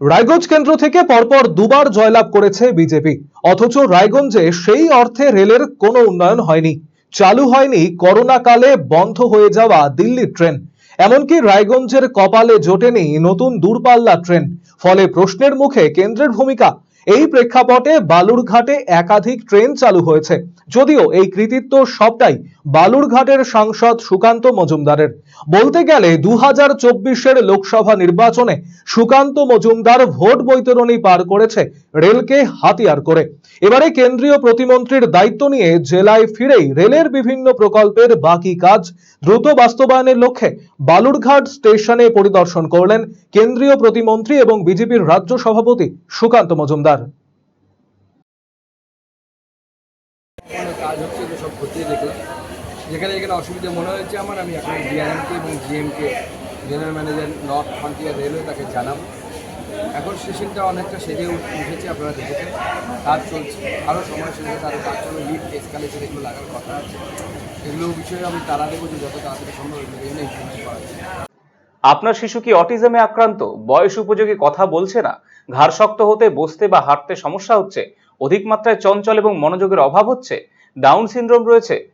রায়গঞ্জ কেন্দ্র থেকে পরপর দুবার জয়লাভ করেছে বিজেপি। অথচ রায়গঞ্জে সেই অর্থে রেলের কোনো উন্নয়ন হয়নি। চালু হয়নি করোনা কালে বন্ধ হয়ে যাওয়া দিল্লির ট্রেন। এমনকি রায়গঞ্জের কপালে জোটেনি নতুন দূরপাল্লা ট্রেন। ফলে প্রশ্নের মুখে কেন্দ্রের ভূমিকা। এই প্রেক্ষাপটে বালুরঘাটে একাধিক ট্রেন চালু হয়েছে। যদিও এই কৃতিত্ব সবটাই বালুরঘাটের সাংসদ সুকান্ত মজুমদারের। বলতে গেলে দু হাজার চব্বিশের লোকসভা নির্বাচনে সুকান্ত মজুমদার ভোট বৈতরণী পার করেছে রেলকে হাতিয়ার করে। এবারে কেন্দ্রীয় প্রতিমন্ত্রীর দায়িত্ব নিয়ে জেলায় ফিরেই রেলের বিভিন্ন প্রকল্পের বাকি কাজ দ্রুত বাস্তবায়নের লক্ষ্যে বালুরঘাট স্টেশনে পরিদর্শন করলেন কেন্দ্রীয় প্রতিমন্ত্রী এবং বিজেপির রাজ্য সভাপতি সুকান্ত মজুমদার। কাজ হচ্ছে সব খতিয়ে দেখলাম। যেখানে যেখানে অসুবিধা মনে হয়েছে আমার, আমি এখন ডিআরএমকে এবং জিএমকে general manager north frontier railway তাকে জানাব। এখন স্টেশনটা অনেকটা সেজে উঠ- উঠেছে, আপনারা দেখেছেন। কাজ চলছে। আরও সময় সেজে তাদের কাজ চলবে লিফট এসকালেটার এগুলো লাগার কথা আছে। এগুলো বিষয়ে আমি তারা দেবো যে যত তাড়াতাড়ি সম্ভব এগুলো জন্য ইনফরমেশন পাওয়া যায়। আপনার শিশু কি অটিজমে আক্রান্ত? বয়স উপযোগী কথা বলছে না? ঘাড় শক্ত হতে, বসতে বা হাঁটতে সমস্যা হচ্ছে? অধিক মাত্রায় চঞ্চল এবং মনোযোগের অভাব হচ্ছে? ডাউন সিনড্রোম রয়েছে?